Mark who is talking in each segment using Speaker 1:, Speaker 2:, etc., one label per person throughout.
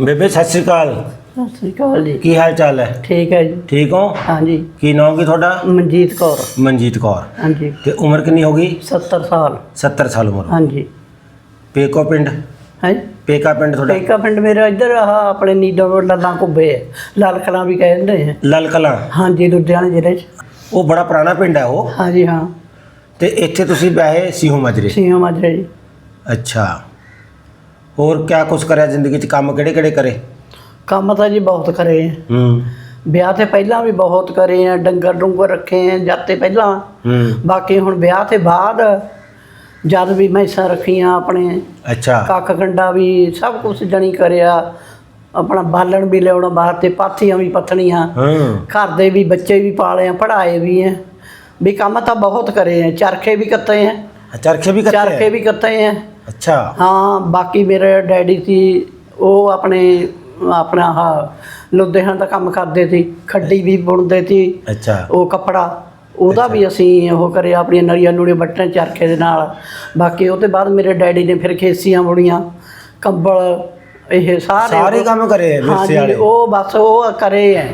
Speaker 1: ਬੇਬੇ ਸਤਿ ਸ਼੍ਰੀ ਅਕਾਲ।
Speaker 2: ਸਤਿ ਸ੍ਰੀ ਅਕਾਲ ਜੀ।
Speaker 1: ਕੀ ਹਾਲ ਚਾਲ ਹੈ?
Speaker 2: ਠੀਕ ਹੈ ਜੀ।
Speaker 1: ਠੀਕ ਹੋ?
Speaker 2: ਹਾਂਜੀ।
Speaker 1: ਕੀ ਨਾਮ ਕੀ ਤੁਹਾਡਾ?
Speaker 2: ਮਨਜੀਤ ਕੌਰ।
Speaker 1: ਮਨਜੀਤ ਕੌਰ।
Speaker 2: ਹਾਂਜੀ।
Speaker 1: ਤੇ ਉਮਰ ਕਿੰਨੀ ਹੋ ਗਈ?
Speaker 2: 70 ਸਾਲ।
Speaker 1: 70 ਸਾਲ ਉਮਰ।
Speaker 2: ਹਾਂਜੀ।
Speaker 1: ਪੇਕੋ ਪਿੰਡ?
Speaker 2: ਹੈ?
Speaker 1: ਪੇਕਾ ਪਿੰਡ ਤੁਹਾਡਾ?
Speaker 2: ਟੇਕਾ ਪਿੰਡ ਮੇਰਾ ਇੱਧਰ ਆ ਆਪਣੇ ਨੀਡੋ ਲੱਲਾਂ ਕੁੱਬੇ ਹੈ। ਲਾਲ ਕਲਾਂ ਵੀ ਕਹਿੰਦੇ ਹੈ।
Speaker 1: ਲਾਲ ਕਲਾਂ?
Speaker 2: ਹਾਂਜੀ ਲੁਧਿਆਣਾ ਜ਼ਿਲ੍ਹੇ 'ਚ।
Speaker 1: ਉਹ ਬੜਾ ਪੁਰਾਣਾ ਪਿੰਡ ਹੈ ਉਹ?
Speaker 2: ਹਾਂਜੀ ਹਾਂ।
Speaker 1: ਤੇ ਇੱਥੇ ਤੁਸੀਂ ਵਿਆਹੇ ਸੀਹੋ ਮਾਜਰੇ?
Speaker 2: ਸੀਓ ਮਾਜਰੇ ਜੀ।
Speaker 1: ਅੱਛਾ। ਹੋਰ ਕਿਆ ਕੁਛ ਕਰਿਆ ਜ਼ਿੰਦਗੀ 'ਚ? ਕੰਮ ਕਿਹੜੇ ਕਿਹੜੇ ਕਰੇ?
Speaker 2: ਕੰਮ ਤਾਂ ਜੀ ਬਹੁਤ ਕਰੇ ਹੈ
Speaker 1: ਹੂੰ।
Speaker 2: ਵਿਆਹ ਤੇ ਪਹਿਲਾਂ ਵੀ ਬਹੁਤ ਕਰੇ ਆ ਡੰਗਰ ਡੁੰਗਰ ਰੱਖੇ ਆ ਜਦ ਤੇ ਪਹਿਲਾਂ।
Speaker 1: ਹੂੰ।
Speaker 2: ਬਾਕੀ ਹੁਣ ਵਿਆਹ ਤੇ ਬਾਅਦ ਜਦ ਵੀ ਮੈਸਾਂ ਰੱਖੀਆਂ ਆਪਣੇ।
Speaker 1: ਅੱਛਾ।
Speaker 2: ਕੱਖ ਕੰਡਾ ਵੀ ਸਭ ਕੁਝ ਜਣੀ ਕਰਿਆ। ਆਪਣਾ ਬਾਲਣ ਵੀ ਲਿਆਉਣਾ ਬਾਹਰ ਤੇ ਪਾਥੀਆਂ ਵੀ ਪੱਥਣੀਆਂ।
Speaker 1: ਹਾਂ।
Speaker 2: ਘਰ ਦੇ ਵੀ ਬੱਚੇ ਵੀ ਪਾਲੇ ਆ ਪੜ੍ਹਾਏ ਵੀ ਆ। ਵੀ ਕੰਮ ਤਾਂ ਬਹੁਤ ਕਰੇ ਆ ਚਰਖੇ ਵੀ ਕੱਤੇ ਆ।
Speaker 1: ਚਰਖੇ ਵੀ
Speaker 2: ਚਰਖੇ
Speaker 1: ਕੱਤੇ
Speaker 2: ਵੀ ਕੱਤੇ ਆ।
Speaker 1: ਅੱਛਾ।
Speaker 2: ਹਾਂ ਬਾਕੀ ਮੇਰੇ ਡੈਡੀ ਸੀ ਉਹ ਆਪਣੇ ਆਪਣਾ ਆਹ ਲੁਧਿਆਣਾ ਦਾ ਕੰਮ ਕਰਦੇ ਸੀ ਖੱਡੀ ਵੀ ਬੁਣਦੇ ਸੀ।
Speaker 1: ਅੱਛਾ।
Speaker 2: ਉਹ ਕੱਪੜਾ ਉਹਦਾ ਵੀ ਅਸੀਂ ਉਹ ਕਰਿਆ ਆਪਣੀਆਂ ਨਲੀਆਂ ਨੂੜੀਆਂ ਬੱਟਣ ਚਰਖੇ ਦੇ ਨਾਲ। ਬਾਕੀ ਉਹ ਤੋਂ ਬਾਅਦ ਮੇਰੇ ਡੈਡੀ ਨੇ ਫਿਰ ਖੇਸੀਆਂ ਬੁਣੀਆਂ ਕੰਬਲ ਇਹ ਸਾਰੇ
Speaker 1: ਸਾਰੇ ਕੰਮ ਕਰੇ
Speaker 2: ਹਾਂਜੀ
Speaker 1: ਵਾਲੇ?
Speaker 2: ਉਹ ਬਸ ਉਹ ਕਰੇ ਹੈ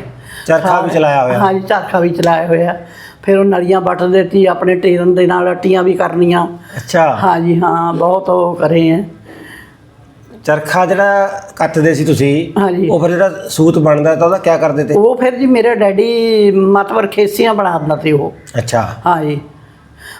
Speaker 1: ਚਰਖਾ ਵੀ ਚਲਾਇਆ ਹੋਇਆ?
Speaker 2: ਹਾਂਜੀ ਚਰਖਾ ਵੀ ਚਲਾਇਆ ਹੋਇਆ। ਫਿਰ ਉਹ ਨਲੀਆਂ ਵੱਟਦੇ ਸੀ ਆਪਣੇ ਟੇਰਨ ਦੇ ਨਾਲ ਅੱਟੀਆਂ ਵੀ ਕਰਨੀਆਂ।
Speaker 1: ਅੱਛਾ।
Speaker 2: ਹਾਂਜੀ ਹਾਂ ਬਹੁਤ ਉਹ ਕਰੇ ਹੈ
Speaker 1: ਚਰਖਾ ਜਿਹੜਾ ਕੱਤਦੇ ਸੀ ਤੁਸੀਂ ਉਹ ਫਿਰ ਜਿਹੜਾ ਸੂਤ ਬਣਦਾ ਤਾਂ ਉਹਦਾ ਕਿਆ ਕਰਦੇ ਤੇ?
Speaker 2: ਉਹ ਫਿਰ ਜੀ ਮੇਰੇ ਡੈਡੀ ਮਤਵਰ ਖੇਸੀਆਂ ਬਣਾ ਦਿੰਦਾ ਸੀ ਉਹ।
Speaker 1: ਅੱਛਾ।
Speaker 2: ਹਾਂਜੀ।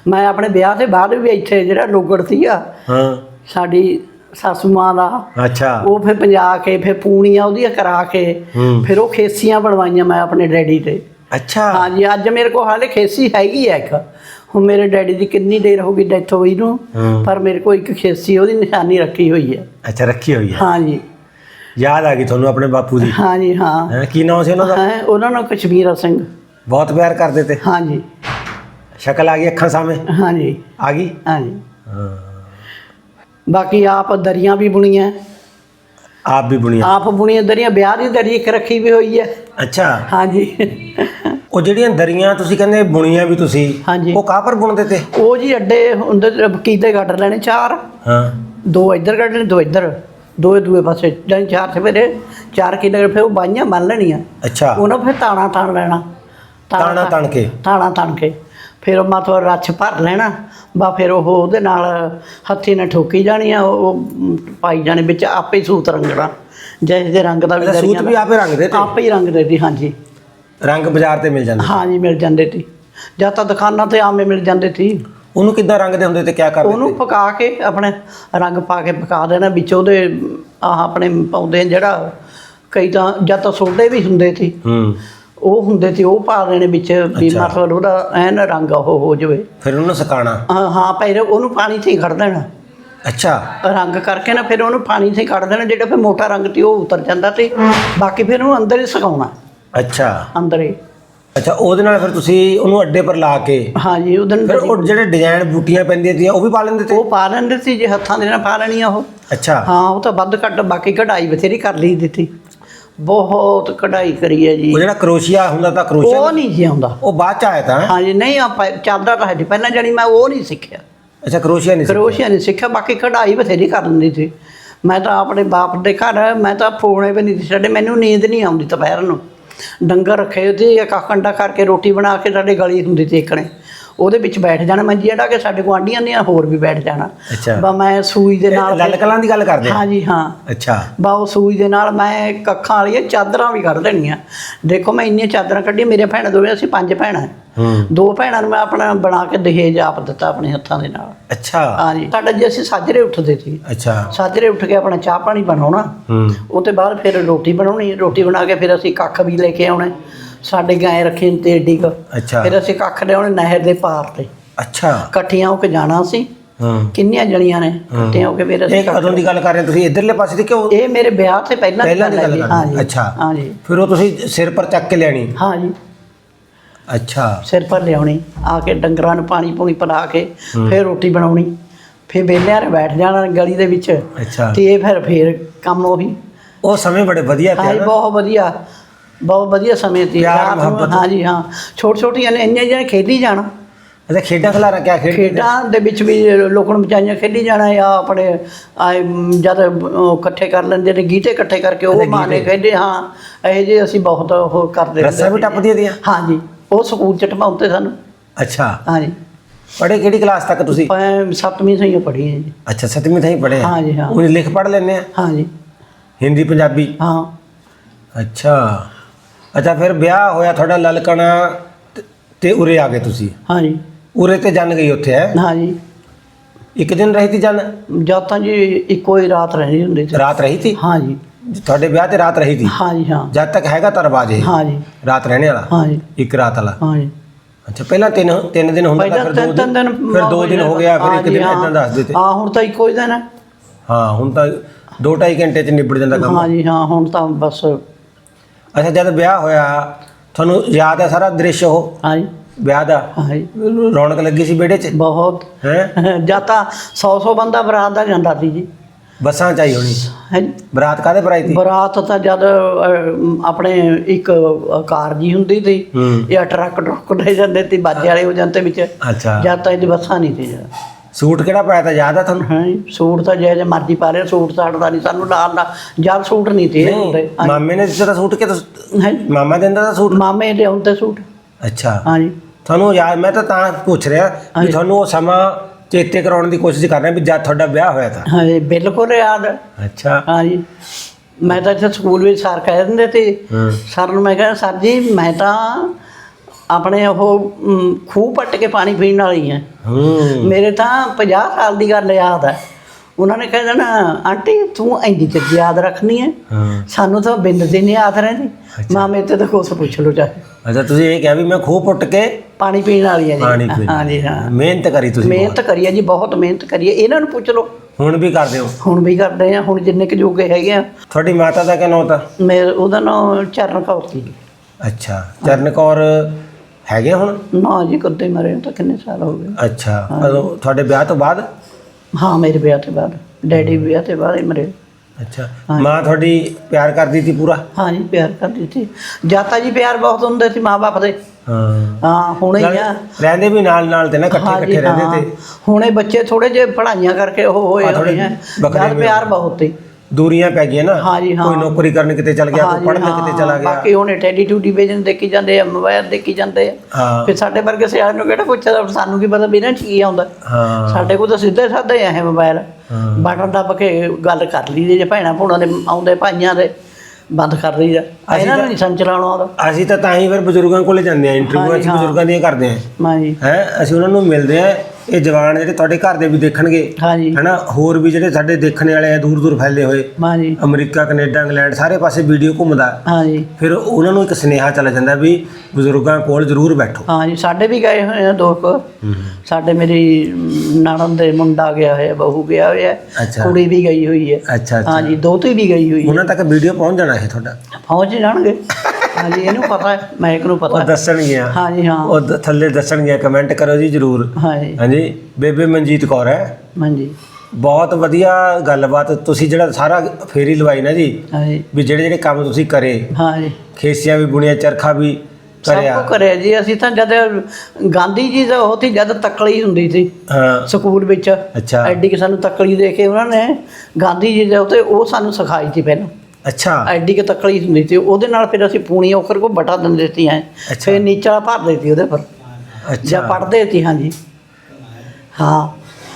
Speaker 2: ਮੈਂ ਆਪਣੇ ਵਿਆਹ ਦੇ ਬਾਅਦ ਵੀ ਇੱਥੇ ਜਿਹੜਾ ਲੋਗੜ ਸੀਗਾ
Speaker 1: ਹਾਂ।
Speaker 2: ਸਾਡੀ ਸਾਸੂ ਮਾਂ ਦਾ
Speaker 1: ਅੱਛਾ।
Speaker 2: ਉਹ ਫਿਰ ਪੰਜਾ ਕੇ ਫਿਰ ਪੂਣੀਆਂ ਉਹਦੀਆਂ ਕਰਾ ਕੇ
Speaker 1: ਹੂੰ।
Speaker 2: ਫਿਰ ਉਹ ਖੇਸੀਆਂ ਬਣਵਾਈਆਂ ਮੈਂ ਆਪਣੇ ਡੈਡੀ ਤੇ।
Speaker 1: ਅੱਛਾ।
Speaker 2: ਹਾਂਜੀ ਅੱਜ ਮੇਰੇ ਕੋਲ ਹਾਲੇ ਖੇਸੀ ਹੈਗੀ ਆ ਇੱਕ। ਹੁਣ ਮੇਰੇ ਡੈਡੀ ਦੀ ਕਿੰਨੀ ਦੇਰ ਹੋ ਗਈ ਡੈਥ ਹੋਈ ਨੂੰ ਪਰ ਮੇਰੇ ਕੋਲ ਇੱਕ ਖੇਸੀ ਉਹਦੀ ਨਿਸ਼ਾਨੀ ਰੱਖੀ ਹੋਈ ਹੈ।
Speaker 1: ਅੱਛਾ ਰੱਖੀ ਹੋਈ ਹੈ।
Speaker 2: ਹਾਂਜੀ।
Speaker 1: ਯਾਦ ਆ ਗਈ ਤੁਹਾਨੂੰ ਆਪਣੇ ਬਾਪੂ ਦੀ।
Speaker 2: ਹਾਂਜੀ ਹਾਂ
Speaker 1: ਕੀ ਨਾਮ ਸੀ ਉਹਨਾਂ ਦਾ?
Speaker 2: ਹੈ ਉਹਨਾਂ ਨੂੰ ਕਸ਼ਮੀਰਾ ਸਿੰਘ।
Speaker 1: ਬਹੁਤ ਪਿਆਰ ਕਰਦੇ ਤੇ।
Speaker 2: ਹਾਂਜੀ।
Speaker 1: ਸ਼ਕਲ ਆ ਗਈ ਅੱਖਾਂ ਸਾਹਮਣੇ?
Speaker 2: ਹਾਂਜੀ।
Speaker 1: ਆ ਗਈ?
Speaker 2: ਹਾਂਜੀ।
Speaker 1: ਹਾਂ।
Speaker 2: ਬਾਕੀ ਆਪ ਦਰੀਆਂ ਵੀ ਬੁਣੀਆਂ।
Speaker 1: ਆਪ ਵੀ ਬੁਣੀਆਂ?
Speaker 2: ਆਪ ਬੁਣੀਆਂ ਦਰੀਆਂ ਵਿਆਹ ਦੀ ਦਰੀ ਇੱਕ ਰੱਖੀ ਵੀ ਹੋਈ ਹੈ।
Speaker 1: ਅੱਛਾ।
Speaker 2: ਹਾਂਜੀ।
Speaker 1: ਉਹ ਜਿਹੜੀਆਂ ਦਰੀਆਂ ਤੁਸੀਂ ਕਹਿੰਦੇ ਬੁਣੀਆਂ ਵੀ ਤੁਸੀਂ
Speaker 2: ਹਾਂਜੀ।
Speaker 1: ਉਹ ਕਾਹ ਪਰ ਬੁਣਦੇ ਤੇ?
Speaker 2: ਉਹ ਜੀ ਅੱਡੇ ਹੁੰਦੇ ਤੇ ਕੀਤੇ ਕੱਢ ਲੈਣੇ ਚਾਰ।
Speaker 1: ਹਾਂ।
Speaker 2: ਦੋ ਇੱਧਰ ਕੱਢ ਲੈਣੇ ਦੋ ਇੱਧਰ। ਦੋ ਦੂਏ ਪਾਸੇ ਜਾਨੀ ਚਾਰ ਤੇ ਮੇਰੇ ਚਾਰ ਕਿਲੇ ਫਿਰ ਉਹ ਬਾਈਆਂ ਮੰਨ ਲੈਣੀਆਂ।
Speaker 1: ਅੱਛਾ।
Speaker 2: ਉਹਨਾਂ ਫਿਰ ਤਾਣਾ ਤਾਣ ਲੈਣਾ।
Speaker 1: ਤਾਣਾ ਤਣ ਕੇ।
Speaker 2: ਤਾਣਾ ਤਾਣ ਕੇ। ਫਿਰ ਉਹ ਮਤਲਬ ਰੱਛ ਭਰ ਲੈਣਾ। ਬਾ ਫਿਰ ਉਹ ਉਹਦੇ ਨਾਲ ਹੱਥੀ ਨਾਲ ਠੋਕੀ ਜਾਣੀ ਆ ਉਹ ਪਾਈ ਜਾਣੇ ਵਿੱਚ ਆਪੇ ਸੂਤ ਰੰਗਣਾ। ਜਿਹੇ ਦੇ ਰੰਗ ਦਾ ਵੀ
Speaker 1: ਅੱਛਾ, ਸੂਤ
Speaker 2: ਦਰੀਆਂ
Speaker 1: ਵੀ
Speaker 2: ਦਾ-
Speaker 1: ਆਪੇ ਰੰਗਦੇ ਤੇ?
Speaker 2: ਆਪੇ ਹੀ ਰੰਗ ਦੇ ਦੀ ਹਾਂਜੀ।
Speaker 1: ਰੰਗ ਬਾਜ਼ਾਰ ਤੇ ਮਿਲ ਜਾਂਦੇ?
Speaker 2: ਹਾਂਜੀ ਮਿਲ ਜਾਂਦੇ ਸੀ ਜਾਂ ਤਾਂ ਦੁਕਾਨਾਂ ਤੇ ਆਮੇ ਮਿਲ ਜਾਂਦੇ ਸੀ
Speaker 1: ਉਹਨੂੰ ਕਿੱਦਾਂ ਰੰਗਦੇ ਹੁੰਦੇ ਤੇ ਕਿਆ ਕਰਦੇ
Speaker 2: ਉਹਨੂੰ ਪਕਾ ਕੇ ਆਪਣੇ ਰੰਗ ਪਾ ਕੇ ਪਕਾ ਦੇਣਾ ਵਿੱਚ ਉਹਦੇ ਆਹ ਆਪਣੇ ਪਾਉਂਦੇ ਆ ਜਿਹੜਾ ਕਈ ਤਾਂ ਜਾਂ ਤਾਂ ਸੋਡੇ ਵੀ ਹੁੰਦੇ ਸੀ
Speaker 1: ਹੂੰ।
Speaker 2: ਉਹ ਹੁੰਦੇ ਸੀ ਉਹ ਪਾ ਦੇਣੇ ਵਿੱਚ ਵੀ
Speaker 1: ਅੱਛਾ।
Speaker 2: ਮਤਲਬ ਉਹਦਾ ਐਨ ਰੰਗ ਉਹ ਹੋ ਜਾਵੇ।
Speaker 1: ਫਿਰ ਉਹਨੂੰ ਸੁਕਾਣਾ।
Speaker 2: ਹਾਂ ਹਾਂ ਪਹਿਲੇ ਉਹਨੂੰ ਪਾਣੀ 'ਚ ਹੀ ਕੱਢ ਦੇਣਾ।
Speaker 1: ਅੱਛਾ।
Speaker 2: ਰੰਗ ਕਰਕੇ ਨਾ ਫਿਰ ਉਹਨੂੰ ਪਾਣੀ 'ਚ ਹੀ ਕੱਢ ਦੇਣਾ ਜਿਹੜਾ ਫਿਰ ਮੋਟਾ ਰੰਗ ਸੀ ਉਹ ਉਤਰ ਜਾਂਦਾ ਸੀ ਬਾਕੀ ਫਿਰ ਉਹਨੂੰ ਅੰਦਰ ਹੀ ਸੁਕਾਉਣਾ।
Speaker 1: ਅੱਛਾ।
Speaker 2: ਅੰਦਰ ਹੀ।
Speaker 1: ਅੱਛਾ ਉਹਦੇ ਨਾਲ ਫਿਰ ਤੁਸੀਂ ਉਹਨੂੰ ਅੱਡੇ ਪਰ ਲਾ ਕੇ
Speaker 2: ਹਾਂਜੀ ਉਹਦੇ
Speaker 1: ਫਿਰ
Speaker 2: ਨਾਲ
Speaker 1: ਉਹ ਜਿਹੜੇ ਡਿਜ਼ਾਈਨ ਬੂਟੀਆਂ ਪੈਂਦੀਆਂ ਤੀਆਂ ਉਹ ਵੀ ਪਾ ਲੈਂਦੇ ਤੇ?
Speaker 2: ਉਹ ਪਾ ਲੈਂਦੇ ਸੀ ਜੇ ਹੱਥਾਂ ਦੇ ਨਾਲ ਪਾ ਲੈਣੀਆਂ ਉਹ।
Speaker 1: ਅੱਛਾ।
Speaker 2: ਹਾਂ ਉਹ ਤਾਂ ਵੱਧ ਘੱਟ ਬਾਕੀ ਕਢਾਈ ਬਥੇਰੀ ਕਰ ਲਈ ਦਿੱਤੀ। ਬਹੁਤ ਕਢਾਈ ਕਰੀ ਹੈ ਜੀ।
Speaker 1: ਉਹ ਜਿਹੜਾ ਕਰੋਸ਼ੀਆ ਹੁੰਦਾ ਤਾਂ ਕਰੋਸ਼ੀਆ
Speaker 2: ਉਹ ਨਹੀਂ ਜੀ ਆਉਂਦਾ।
Speaker 1: ਉਹ ਬਾਅਦ ਚ ਆਇਆ ਤਾਂ। ਹੈਂ?
Speaker 2: ਹਾਂਜੀ ਨਹੀਂ ਆਪਾਂ ਚੱਲਦਾ ਤਾਂ ਹੈ ਜੀ ਪਹਿਲਾਂ ਜਾਣੀ ਮੈਂ ਉਹ ਨਹੀਂ ਸਿੱਖਿਆ।
Speaker 1: ਅੱਛਾ ਕਰੋਸ਼ੀਆ ਨਹੀਂ ਸੀ
Speaker 2: ਕਰੋਸ਼ੀਆ ਨਹੀਂ ਸਿੱਖਿਆ ਬਾਕੀ ਕਢਾਈ ਬਥੇਰੀ ਕਰ ਦਿੰਦੀ ਸੀ। ਮੈਂ ਤਾਂ ਆਪਣੇ ਬਾਪ ਦੇ ਘਰ ਮੈਂ ਤਾਂ ਫੋਨੇ ਵੀ ਨਹੀਂ ਸੀ ਛੱਡੇ। ਮੈਨੂੰ ਨੀਂਦ ਨਹੀਂ ਆਉਂਦੀ ਦੁਪਹਿਰ ਨੂੰ। ਡੰਗਰ ਰੱਖੇ ਤੇ ਇੱਕ ਕੰਡਾ ਕਰਕੇ ਰੋਟੀ ਬਣਾ ਕੇ ਸਾਡੇ ਗਲੀ ਹੁੰਦੀ ਸੀ ਇੱਕਣੇ ਉਹਦੇ ਵਿੱਚ ਬੈਠ ਜਾਣਾ। ਮੰਜੀ ਢਾ ਕੇ ਸਾਡੇ ਗੁਆਂਢੀਆਂ ਦੀਆਂ ਹੋਰ ਵੀ ਬੈਠ ਜਾਣਾ।
Speaker 1: ਅੱਛਾ।
Speaker 2: ਬਾ ਮੈਂ ਸੂਈ ਦੇ ਨਾਲ
Speaker 1: ਲੱਲ ਕਲਾਂ ਦੀ ਗੱਲ ਕਰਦੇ ਆ?
Speaker 2: ਹਾਂਜੀ ਹਾਂ।
Speaker 1: ਅੱਛਾ।
Speaker 2: ਬਾ ਉਹ ਸੂਈ ਦੇ ਨਾਲ ਮੈਂ ਕੱਖਾਂ ਵਾਲੀਆਂ ਚਾਦਰਾਂ ਵੀ ਕੱਢ ਦੇਣੀਆਂ ਦੇਖੋ ਮੈਂ ਇੰਨੀਆਂ ਚਾਦਰਾਂ ਕੱਢੀਆਂ ਮੇਰੇ ਭੈਣ ਦੋਵੇਂ ਅਸੀਂ ਪੰਜ ਭੈਣਾਂ
Speaker 1: ਹੂੰ।
Speaker 2: ਦੋ ਭੈਣਾਂ ਨੂੰ ਮੈਂ ਆਪਣਾ ਬਣਾ ਕੇ ਦਹੇਜ ਆਪ ਦਿੱਤਾ ਆਪਣੇ ਹੱਥਾਂ ਦੇ ਨਾਲ।
Speaker 1: ਅੱਛਾ।
Speaker 2: ਹਾਂਜੀ। ਸਾਡਾ ਜੀ ਅਸੀਂ ਸਾਜਰੇ ਉੱਠਦੇ ਸੀ।
Speaker 1: ਅੱਛਾ।
Speaker 2: ਸਾਜਰੇ ਉੱਠ ਕੇ ਆਪਣਾ ਚਾਹ ਪਾਣੀ ਬਣਾਉਣਾ।
Speaker 1: ਹੂੰ।
Speaker 2: ਉਹ ਤੋਂ ਬਾਅਦ ਫਿਰ ਰੋਟੀ ਬਣਾਉਣੀ। ਰੋਟੀ ਬਣਾ ਕੇ ਫਿਰ ਅਸੀਂ ਕੱਖ ਵੀ ਲੈ ਕੇ ਆਉਣੇ। ਸਾਡੇ ਗਾਂ ਰੱਖੀ ਨੂੰ ਤੇ ਏਡੀ ਕੁ
Speaker 1: ਅੱਛਾ।
Speaker 2: ਫਿਰ ਅਸੀਂ ਕੱਖ ਲਿਆਉਣੇ ਨਹਿਰ ਦੇ ਪਾਰ ਤੇ।
Speaker 1: ਅੱਛਾ।
Speaker 2: ਇਕੱਠੀਆਂ ਹੋ ਕੇ ਜਾਣਾ ਸੀ।
Speaker 1: ਹੂੰ।
Speaker 2: ਕਿੰਨੀਆਂ ਜਣੀਆਂ ਨੇ? ਇਕੱਠੀਆਂ ਹੋ ਕੇ ਫਿਰ ਅਸੀਂ
Speaker 1: ਇਹ ਕਦੋਂ ਦੀ ਗੱਲ ਕਰ ਰਹੇ ਹੋ? ਤੁਸੀਂ ਇਧਰਲੇ ਪਾਸੇ ਦੀ ਕਿਉਂ?
Speaker 2: ਇਹ ਮੇਰੇ ਵਿਆਹ ਤੇ ਪਹਿਲਾਂ
Speaker 1: ਪਹਿਲਾਂ ਦੀ
Speaker 2: ਹੈ
Speaker 1: ਗੱਲ
Speaker 2: ਜੀ।
Speaker 1: ਕਰ ਰਹੇ
Speaker 2: ਹਾਂਜੀ
Speaker 1: ਹੋ ਅੱਛਾ।
Speaker 2: ਹਾਂਜੀ
Speaker 1: ਫਿਰ ਉਹ ਤੁਸੀਂ ਸਿਰ ਪਰ ਚੱਕ ਕੇ ਲੈਣੀ
Speaker 2: ਹਾਂਜੀ
Speaker 1: ਅੱਛਾ।
Speaker 2: ਸਿਰ ਪਰ ਲਿਆਉਣੀ। ਆ ਕੇ ਡੰਗਰਾਂ ਨੂੰ ਪਾਣੀ ਪੂਣੀ ਪਿਲਾ ਕੇ ਫਿਰ ਰੋਟੀ ਬਣਾਉਣੀ। ਫਿਰ ਵਿਹਲਿਆਂ ਨੇ ਬੈਠ ਜਾਣਾ ਗਲੀ ਦੇ ਵਿੱਚ।
Speaker 1: ਅੱਛਾ।
Speaker 2: ਤੇ ਇਹ ਫਿਰ ਫਿਰ ਕੰਮ ਉਹੀ।
Speaker 1: ਉਹ ਸਮੇਂ ਬੜੇ ਵਧੀਆ ਤੇ
Speaker 2: ਬਹੁਤ ਵਧੀਆ। ਬਹੁਤ ਵਧੀਆ ਸਮੇਂ ਸੀ।
Speaker 1: ਪਿਆਰ,
Speaker 2: ਰਾਤ ਨੂੰ-
Speaker 1: ਮੁਹੱਬਤ।
Speaker 2: ਹਾਂਜੀ ਹਾਂ। ਛੋਟ ਛੋਟੀਆਂ ਨੇ ਇੰਨੀਆਂ ਜਿਹਨੇ ਖੇਡੀ ਜਾਣਾ।
Speaker 1: ਅੱਛਾ ਖੇਡਾਂ ਖਿਲਾਰਾ ਕਿਆ?
Speaker 2: ਖੇਡਾਂ ਦੇ ਵਿੱਚ ਵੀ ਲੋਕਣ ਮਚਾਈਆਂ ਖੇਡੀ ਜਾਣਾ ਆ ਆਪਣੇ ਆਏ, ਮ, ਜਦ ਉਹ ਇਕੱਠੇ ਕਰ ਲੈਂਦੇ ਨੇ ਗੀਟੇ ਇਕੱਠੇ ਕਰਕੇ ਉਹ
Speaker 1: ਅੱਛਾ,
Speaker 2: ਮਾਨੇ। ਖੇਡੇ ਹਾਂ। ਇਹ ਜੇ ਅਸੀਂ ਬਹੁਤ ਉਹ ਕਰਦੇ
Speaker 1: ਰੱਸਾਂ ਵੀ
Speaker 2: ਸੀ।
Speaker 1: ਟੱਪਦੀਆਂ ਦੀਆਂ
Speaker 2: ਹਾਂਜੀ ਉਹ ਸਕੂਲ ਚ ਟਪਾਉਂਦੇ ਸਾਨੂੰ।
Speaker 1: ਅੱਛਾ।
Speaker 2: ਹਾਂਜੀ।
Speaker 1: ਪੜ੍ਹੇ ਕਿਹੜੀ ਕਲਾਸ ਤੱਕ ਤੁਸੀਂ?
Speaker 2: ਮੈਂ ਸੱਤਵੀਂ ਸਹੀ ਪੜ੍ਹੀ ਹੈ ਜੀ।
Speaker 1: ਅੱਛਾ ਸੱਤਵੀਂ ਤਾਈਂ ਪੜ੍ਹੇ। ਆ
Speaker 2: ਹਾਂਜੀ, ਹਾਂ।
Speaker 1: ਉਹ ਲਿਖ ਪੜ੍ਹ ਲੈਂਦੇ ਆ?
Speaker 2: ਹਾਂਜੀ।
Speaker 1: ਹਿੰਦੀ ਪੰਜਾਬੀ?
Speaker 2: ਹਾਂ।
Speaker 1: ਅੱਛਾ। ਅੱਛਾ ਫਿਰ ਵਿਆਹ ਹੋਇਆ ਤੁਹਾਡਾ ਲਲਕਣਾ ਤੇ- ਤੇ ਉਰੇ ਆ ਗਏ ਤੁਸੀਂ?
Speaker 2: ਹਾਂਜੀ।
Speaker 1: ਉਰੇ ਤੇ ਜਨ ਗਈ ਉੱਥੇ ਹੈ?
Speaker 2: ਹਾਂਜੀ।
Speaker 1: ਇੱਕ ਦਿਨ ਰਹੀ ਤੀ ਜਨ?
Speaker 2: ਜਦ ਤਾਂ ਜੀ ਇੱਕੋ ਹੀ ਰਾਤ ਰਹਿੰਦੀ ਹੁੰਦੀ ਸੀ।
Speaker 1: ਰਾਤ ਰਹੀ ਤੀ?
Speaker 2: ਹਾਂਜੀ।
Speaker 1: ਤੁਹਾਡੇ ਵਿਆਹ ਤੇ ਰਾਤ ਰਹੀ ਤੀ?
Speaker 2: ਹਾਂਜੀ ਹਾਂ।
Speaker 1: ਜਦ ਤੱਕ ਹੈਗਾ ਤਾਂ ਰਿਵਾਜ ਇਹ?
Speaker 2: ਹਾਂਜੀ।
Speaker 1: ਰਾਤ ਰਹਿਣੇ ਵਾਲਾ?
Speaker 2: ਹਾਂਜੀ।
Speaker 1: ਇੱਕ ਰਾਤ ਵਾਲਾ?
Speaker 2: ਹਾਂਜੀ।
Speaker 1: ਅੱਛਾ ਪਹਿਲਾਂ ਤਿੰਨ ਤਿੰਨ ਦਿਨ ਹੁੰਦਾ ਤਾਂ
Speaker 2: ਪਹਿਲਾਂ
Speaker 1: ਫਿਰ ਦੋ
Speaker 2: ਤਿੰਨ ਤਿੰਨ ਦਿਨ
Speaker 1: ਫਿਰ ਦੋ ਦਿਨ ਹੋ ਗਿਆ ਫਿਰ ਇੱਕ
Speaker 2: ਹਾਂਜੀ,
Speaker 1: ਦਿਨ
Speaker 2: ਹਾਂ।
Speaker 1: ਇਦਾਂ ਦੱਸ ਦਿੱਤੇ।
Speaker 2: ਹਾਂ ਹੁਣ ਤਾਂ ਇੱਕੋ ਹੀ ਦਿਨ ਹੈ।
Speaker 1: ਹਾਂ ਹੁਣ ਤਾਂ 2.5 ਘੰਟੇ ਚ ਨਿਬੜ ਜਾਂਦਾ ਕੰਮ।
Speaker 2: ਹਾਂਜੀ ਹਾਂ ਹੁਣ ਤਾਂ ਬਸ
Speaker 1: ਅੱਛਾ ਜਦ ਵਿਆਹ ਹੋਇਆ ਤੁਹਾਨੂੰ ਯਾਦ ਹੈ ਸਾਰਾ ਦ੍ਰਿਸ਼ ਉਹ?
Speaker 2: ਹਾਂਜੀ।
Speaker 1: ਵਿਆਹ ਦਾ?
Speaker 2: ਹਾਂਜੀ।
Speaker 1: ਰੌਣਕ ਲੱਗੀ ਸੀ ਵਿਹੜੇ 'ਚ?
Speaker 2: ਬਹੁਤ।
Speaker 1: ਹੈ?
Speaker 2: ਜਾਂ ਤਾਂ 100 100 ਬੰਦਾ ਬਰਾਤ ਦਾ ਜਾਂਦਾ ਸੀ ਜੀ।
Speaker 1: ਬੱਸਾਂ ਚਾਈ ਹੋਣੀ?
Speaker 2: ਹਾਂਜੀ।
Speaker 1: ਬਰਾਤ ਕਾਦੇ ਪਰ ਆਈ ਤੀ
Speaker 2: ਬਰਾਤ ਤਾਂ ਜਦ ਅਹ, ਆਪਣੇ ਇੱਕ ਕਾਰ ਜੀ ਹੁੰਦੀ ਸੀ
Speaker 1: ਹੂੰ।
Speaker 2: ਜਾਂ ਟਰੱਕ ਟਰੱਕ ਲੈ ਜਾਂਦੇ ਸੀ ਬਾਜੇ ਵਾਲੇ ਹੋ ਜਾਂਦੇ ਵਿੱਚ।
Speaker 1: ਅੱਛਾ।
Speaker 2: ਜਦ ਤਾਂ ਇਹਦੀ ਬੱਸਾਂ ਨਹੀਂ ਸੀ।
Speaker 1: ਸੂਟ ਕਿਹੜਾ ਪਾਇਆ ਤਾਂ ਯਾਦ ਆ ਤੁਹਾਨੂੰ?
Speaker 2: ਹਾਂ ਸੂਟ ਤਾਂ ਜੇ ਜੇ ਮਰਜ਼ੀ ਪਾ ਲਿਆ ਸੂਟ ਸਾੜਦਾ ਨਹੀਂ ਸਾਨੂੰ ਲਾਲ ਦਾ ਜਦ ਸੂਟ ਨਹੀਂ ਤੇ ਹੁੰਦੇ
Speaker 1: ਮਾਮੇ ਨੇ ਤਾਂ ਸੂਟ ਕਿ ਮਾਮਾ ਦਿੰਦਾ ਤਾਂ ਸੂਟ?
Speaker 2: ਮਾਮੇ ਦੇ ਹੁੰਦੇ ਸੂਟ।
Speaker 1: ਅੱਛਾ।
Speaker 2: ਹਾਂਜੀ
Speaker 1: ਤੁਹਾਨੂੰ ਯਾਦ ਮੈਂ ਤਾਂ ਤਾਂ ਪੁੱਛ ਰਿਹਾ ਵੀ
Speaker 2: ਹਾਂਜੀ।
Speaker 1: ਤੁਹਾਨੂੰ ਉਹ ਸਮਾਂ ਚੇਤੇ ਕਰਾਉਣ ਦੀ ਕੋਸ਼ਿਸ਼ ਕਰ ਰਿਹਾ ਵੀ ਜਦ ਤੁਹਾਡਾ ਵਿਆਹ ਹੋਇਆ ਤਾਂ।
Speaker 2: ਹਾਂਜੀ ਬਿਲਕੁਲ ਯਾਦ। ਹੈ।
Speaker 1: ਅੱਛਾ
Speaker 2: ਹਾਂਜੀ ਮੈਂ ਤਾਂ ਇੱਥੇ ਸਕੂਲ ਵਿੱਚ ਸਰ ਕਹਿ ਦਿੰਦੇ ਤੇ
Speaker 1: ਹੂੰ।
Speaker 2: ਸਰ ਨੂੰ ਮੈਂ ਕਿਹਾ ਸਰ ਜੀ ਮੈਂ ਤਾਂ ਆਪਣੇ ਉਹ ਮ, ਖੂਹ ਪੱਟ ਕੇ ਪਾਣੀ ਪੀਣ ਵਾਲੀ ਹਾਂ। ਮੇਰੇ ਤਾਂ 50 ਸਾਲ ਦੀ ਗੱਲ ਯਾਦ ਹੈ। ਉਹਨਾਂ ਨੇ ਕਹਿ ਦੇਣਾ ਆਂਟੀ ਤੂੰ ਇੰਨੀ ਚੀਜ਼ ਯਾਦ ਰੱਖਣੀ ਹੈ।
Speaker 1: ਹਾਂ।
Speaker 2: ਸਾਨੂੰ ਤਾਂ ਬਿੰਦ ਦੀ ਨਹੀਂ ਯਾਦ ਰਹਿੰਦੀ। ਮਾਮੇ ਤੇ ਤਾਂ ਕੁਛ ਪੁੱਛ ਲਓ ਚਾਹੇ
Speaker 1: ਅੱਛਾ ਤੁਸੀਂ ਇਹ ਕਿਹਾ ਵੀ ਮੈਂ ਖੂਹ ਪੁੱਟ ਕੇ
Speaker 2: ਪਾਣੀ ਪੀਣ ਵਾਲੀ ਹੈ
Speaker 1: ਪਾਣੀ
Speaker 2: ਜੀ।
Speaker 1: ਪੀਣ
Speaker 2: ਹਾਂਜੀ ਹਾਂ
Speaker 1: ਮਿਹਨਤ ਕਰੀ ਤੁਸੀਂ
Speaker 2: ਮਿਹਨਤ ਕਰੀਏ ਜੀ ਬਹੁਤ ਮਿਹਨਤ ਕਰੀਏ ਇਹਨਾਂ ਨੂੰ ਪੁੱਛ
Speaker 1: ਬਹੁਤ। ਹੁਣ ਵੀ ਕਰਦੇ ਹੋ?
Speaker 2: ਹੁਣ ਵੀ ਕਰਦੇ ਆ ਹੁਣ ਜਿੰਨੇ ਕੁ ਜੋਗੇ ਹੈਗੇ ਆ।
Speaker 1: ਤੁਹਾਡੀ ਮਾਤਾ ਦਾ ਕਿਆ ਨਾਮ ਤਾਂ
Speaker 2: ਮੇਰੇ ਉਹਦਾ ਨਾਮ ਚਰਨ ਕੌਰ ਸੀ
Speaker 1: ਅੱਛਾ। ਚਰਨ ਕੌਰ ਹੈਗੇ ਹੁਣ?
Speaker 2: ਨਾ ਜੀ ਕਦੇ ਮਰੇ ਨੂੰ ਤਾਂ ਕਿੰਨੇ ਸਾਲ ਹੋ ਗਏ।
Speaker 1: ਅੱਛਾ ਕਦੋਂ ਤੁਹਾਡੇ ਵਿਆਹ ਤੋਂ ਬਾਅਦ?
Speaker 2: ਹਾਂ ਮੇਰੇ ਵਿਆਹ ਤੋਂ ਬਾਅਦ। ਡੈਡੀ ਵਿਆਹ ਤੋਂ ਬਾਅਦ ਹੀ ਮਰੇ।
Speaker 1: ਅੱਛਾ ਮਾਂ ਤੁਹਾਡੀ ਪਿਆਰ ਕਰਦੀ ਸੀ ਪੂਰਾ?
Speaker 2: ਹਾਂ ਜੀ ਪਿਆਰ ਕਰਦੀ ਸੀ। ਜਾਤਾ ਜੀ ਪਿਆਰ ਬਹੁਤ ਹੁੰਦੇ ਸੀ ਮਾਪੇ ਦੇ।
Speaker 1: ਹਾਂ।
Speaker 2: ਹਾਂ ਹੁਣੇ ਹੀ ਆ।
Speaker 1: ਰਹਿੰਦੇ ਵੀ ਨਾਲ ਨਾਲ ਤੇ ਨਾ ਇਕੱਠੇ
Speaker 2: ਜੀ
Speaker 1: ਇਕੱਠੇ ਰਹਿੰਦੇ ਤੇ।
Speaker 2: ਹੁਣੇ ਬੱਚੇ ਥੋੜੇ ਜਿਹੇ ਪੜ੍ਹਾਈਆਂ ਕਰਕੇ ਉਹ ਹੋਏ ਹੋਏ ਆ। ਜਦ ਪਿਆਰ ਬਹੁਤ ਸੀ।
Speaker 1: ਦੂਰੀਆਂ ਪੈ ਗਈਆਂ ਨਾ
Speaker 2: ਹਾਂ।
Speaker 1: ਕੋਈ ਨੌਕਰੀ ਕਰਨ ਕਿਤੇ ਚਲ ਗਿਆ ਕੋਈ ਪੜ੍ਹਨ ਕਿਤੇ ਚਲਾ ਗਿਆ।
Speaker 2: ਬਾਕੀ ਉਹਨੇ ਟੈਡੀ ਟੂਡੀ ਵੇਚਣ ਦੇਖੀ ਜਾਂਦੇ ਆ ਮੋਬਾਈਲ ਦੇਖੀ ਜਾਂਦੇ ਆ।
Speaker 1: ਹਾਂ।
Speaker 2: ਫਿਰ ਸਾਡੇ ਵਰਗੇ ਸਿਆਣੇ ਨੂੰ ਕਿਹੜਾ ਪੁੱਛਦਾ ਸਾਨੂੰ ਕੀ ਪਤਾ ਵੀ ਇਹਨਾਂ 'ਚ ਕੀ ਆਉਂਦਾ?
Speaker 1: ਹਾਂ।
Speaker 2: ਸਾਡੇ ਕੋਲ ਤਾਂ ਸਿੱਧੇ ਸਾਦੇ ਆ ਇਹ ਮੋਬਾਈਲ
Speaker 1: ਹਾਂ।
Speaker 2: ਬਟਨ ਦੱਬ ਕੇ ਗੱਲ ਕਰ ਲਈਦੀ ਜੇ ਭੈਣਾਂ ਭੂਣਾਂ ਦੇ ਆਉਂਦੇ ਭਾਈਆਂ ਦੇ ਬੰਦ ਕਰ ਲਈਦਾ ਇਹਨਾਂ ਨੂੰ ਨਹੀਂ ਸੰਚਲਾਉਣਾ ਆਉਂਦਾ
Speaker 1: ਅਸੀਂ ਤਾਂ ਤਾਂ ਹੀ ਫਿਰ ਬਜ਼ੁਰਗਾਂ ਕੋਲੇ ਜਾਂਦੇ ਆ ਇੰਟਰਵਿਊ
Speaker 2: ਹਾਂ
Speaker 1: ਅਸੀਂ
Speaker 2: ਜੀ, ਹਾਂ।
Speaker 1: ਬਜ਼ੁਰਗਾਂ ਦੀਆਂ ਕਰਦੇ ਆ।
Speaker 2: ਹਾਂ। ਜੀ
Speaker 1: ਹੈ ਅਸੀਂ ਉਹਨਾਂ ਨੂੰ ਮਿਲਦੇ ਆ ਇਹ ਜਵਾਨ ਜਿਹੜੇ ਤੁਹਾਡੇ ਘਰ ਦੇ ਵੀ ਦੇਖਣਗੇ ਹੈਨਾ ਹੋਰ ਵੀ ਜਿਹੜੇ ਸਾਡੇ ਦੇਖਣ ਵਾਲੇ ਆ ਦੂਰ ਦੂਰ ਫੈਲੇ ਹੋਏ ਅਮਰੀਕਾ ਕੈਨੇਡਾ ਇੰਗਲੈਂਡ ਸਾਰੇ ਪਾਸੇ ਵੀਡੀਓ ਘੁੰਮਦਾ। ਫਿਰ ਉਹਨਾਂ ਨੂੰ ਇੱਕ ਸੁਨੇਹਾ ਚਲਾ ਜਾਂਦਾ ਵੀ ਬਜ਼ੁਰਗਾਂ ਕੋਲ ਜ਼ਰੂਰ ਬੈਠੋ।
Speaker 2: ਹਾਂ ਜੀ ਸਾਡੇ ਵੀ ਗਏ ਹੋਏ ਆ ਦੋ ਕੁ ਸਾਡੇ ਮੇਰੀ ਨਣਨ ਦੇ ਮੁੰਡਾ ਗਿਆ ਹੋਇਆ ਬਹੂ ਗਿਆ ਹੋਇਆ
Speaker 1: ਅੱਛਾ।
Speaker 2: ਕੁੜੀ ਵੀ ਗਈ ਹੋਈ ਹੈ।
Speaker 1: ਅੱਛਾ ਅੱਛਾ।
Speaker 2: ਹਾਂ ਜੀ ਦੋਤੀ ਵੀ ਗਈ ਹੋਈ ਹੈ।
Speaker 1: ਉਹਨਾਂ ਤੱਕ ਵੀਡੀਓ ਪਹੁੰਚ ਜਾਣਾ ਹੈ ਤੁਹਾਡਾ?
Speaker 2: ਪਹੁੰਚ ਜਾਣਗੇ। ਹਾਂ ਜੀ ਇਹਨੂੰ ਪਤਾ ਹੈ ਮੈਂ ਨੂੰ
Speaker 1: ਉਹ
Speaker 2: ਪਤਾ ਹੈ।
Speaker 1: ਦੱਸਣਗੀਆਂ।
Speaker 2: ਹਾਂ ਜੀ ਹਾਂ।
Speaker 1: ਉਹ ਦ- ਥੱਲੇ ਦੱਸਣਗੀਆਂ ਕਮੈਂਟ ਕਰੋ ਜੀ ਜ਼ਰੂਰ।
Speaker 2: ਹਾਂ ਜੀ
Speaker 1: ਹਾਂਜੀ ਬੇਬੇ ਮਨਜੀਤ ਕੌਰ ਹੈ।
Speaker 2: ਹਾਂ ਜੀ
Speaker 1: ਬਹੁਤ ਵਧੀਆ ਗੱਲਬਾਤ ਤੁਸੀਂ ਜਿਹੜਾ ਸਾਰਾ ਫੇਰੀ ਲਵਾਈ ਨਾ ਜੀ
Speaker 2: ਹਾਂ ਜੀ
Speaker 1: ਵੀ ਜਿਹੜੇ ਜਿਹੜੇ ਕੰਮ ਤੁਸੀਂ ਕਰੇ
Speaker 2: ਹਾਂ ਜੀ
Speaker 1: ਖੇਸੀਆਂ ਵੀ ਬੁਣੀਆਂ ਚਰਖਾ ਵੀ
Speaker 2: ਸਭ
Speaker 1: ਕਰਿਆ
Speaker 2: ਕੁ ਕਰਿਆ ਜੀ ਅਸੀਂ ਤਾਂ ਜਦ ਗਾਂਧੀ ਜੀ ਦਾ ਉਹ ਸੀ ਜਦ ਤਕਲੀ ਹੁੰਦੀ ਸੀ
Speaker 1: ਹਾਂ।
Speaker 2: ਸਕੂਲ ਵਿੱਚ।
Speaker 1: ਅੱਛਾ।
Speaker 2: ਐਡੀ ਕਿ ਸਾਨੂੰ ਤਕਲੀ ਦੇ ਕੇ ਉਹਨਾਂ ਨੇ ਗਾਂਧੀ ਜੀ ਦੇ ਉੱਤੇ ਉਹ ਸਾਨੂੰ ਸਿਖਾਈ ਸੀ ਪਹਿਲਾਂ।
Speaker 1: ਅੱਛਾ।
Speaker 2: ਐਡੀ ਕਿ ਤਕਲੀ ਹੁੰਦੀ ਸੀ। ਉਹਦੇ ਨਾਲ ਫਿਰ ਅਸੀਂ ਪੂਣੀ ਔਕਰ ਕੋ ਬਟਾ ਦਿੰਦੇ ਸੀ ਐ। ਫਿਰ ਨੀਚਾ ਭਰ ਦਿੱਤੀ ਉਹਦੇ ਪਰ ਜਾਂ
Speaker 1: ਅੱਛਾ
Speaker 2: ਪੜਦੇ ਸੀ ਹਾਂਜੀ। ਹਾਂ